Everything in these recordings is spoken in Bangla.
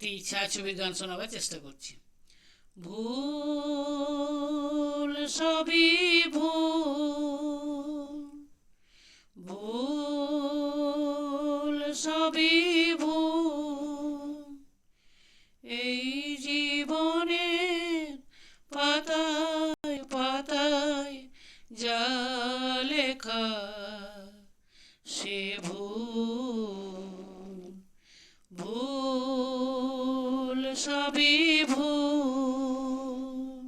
একটি ছায়াছবির গান শোনাবার চেষ্টা করছি। ভুল সবই ভুল। ভুল সবই ভুল। এই জীবনের পাতায় পাতায় যা লেখা, সে ভুল। ভুল সবই ভুল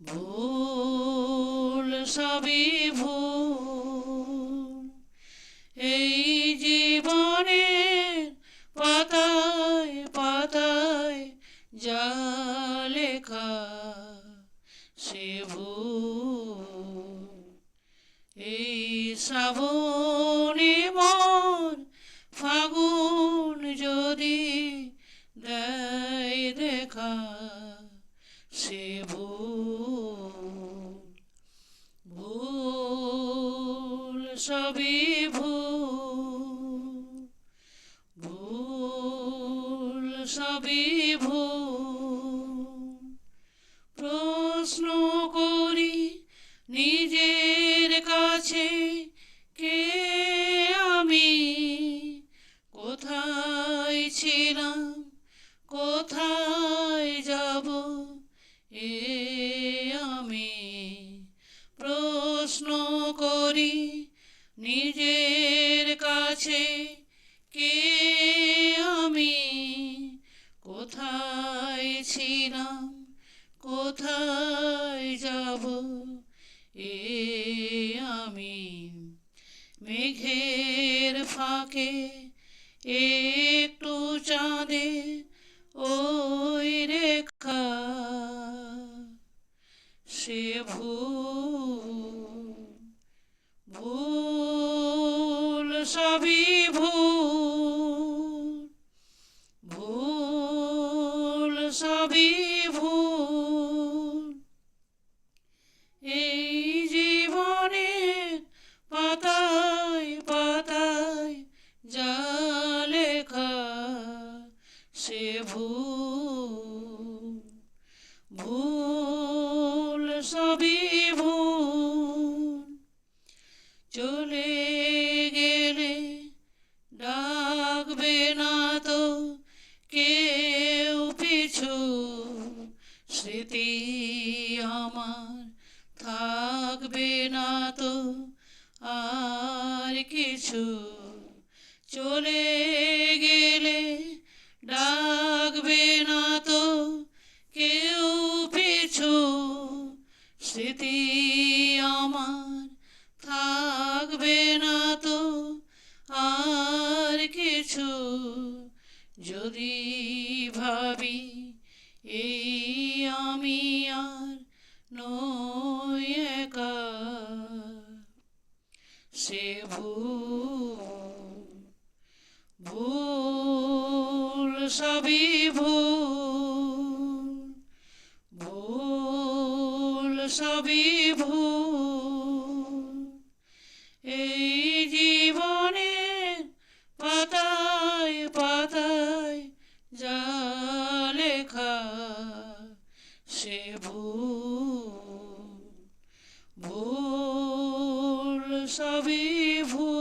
ভুল সবই ভুল। এই জীবনের পাতায় পাতায় যা লেখা সে ভুল। এই শ্রাবণে দেখা সে ভুল ভুল সবই ভুল ভুল সবই ভুল। প্রশ্ন করি নিজের কাছে, কে আমি? কোথায় ছিলাম? নিজের কাছে কে আমি? কোথায় ছিলাম? কোথায় যাব? এ আমি মেঘের ফাঁকে একটু সবই ভুল ভুল ভুল। এই জীবনের পাতায় পাতায় লেখা সে থাকবে না তো আর কিছু। চলে গেলে ডাকবে না তো কেউ পিছু। স্মৃতি আমার থাকবে না তো আর কিছু। যদি ভাবি এই আমি আর নই সে ভুল সবই ভুল। ভুল সবই ভুল। এই জীবনে পাতায় পাতায় যা লেখা সে ভুল। ভুল সবই ভুল